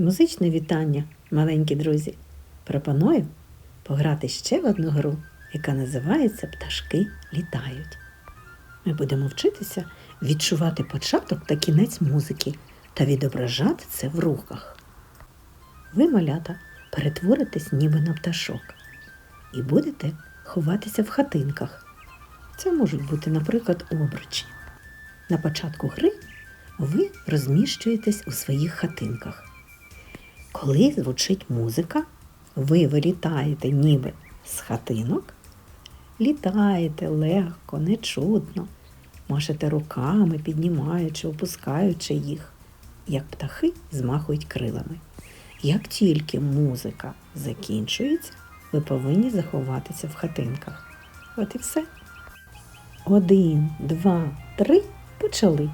Музичне вітання, маленькі друзі. Пропоную пограти ще в одну гру, яка називається Пташки літають. Ми будемо вчитися відчувати початок та кінець музики та відображати це в рухах. Ви, малята, перетворитесь ніби на пташок і будете ховатися в хатинках. Це можуть бути, наприклад, обручі. На початку гри ви розміщуєтесь у своїх хатинках. Коли звучить музика, ви вилітаєте ніби з хатинок, літаєте легко, нечутно, машете руками, піднімаючи, опускаючи їх, як птахи змахують крилами. Як тільки музика закінчується, ви повинні заховатися в хатинках. От і все. Один, два, три, почали.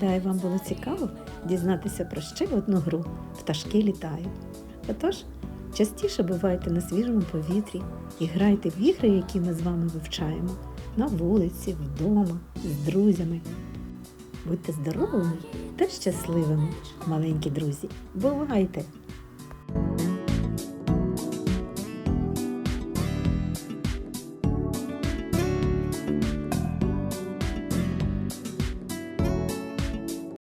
Гадаю, вам було цікаво дізнатися про ще одну гру Пташки літають. Отож, частіше бувайте на свіжому повітрі і грайте в ігри, які ми з вами вивчаємо, на вулиці, вдома, з друзями. Будьте здоровими та щасливими, маленькі друзі. Бувайте!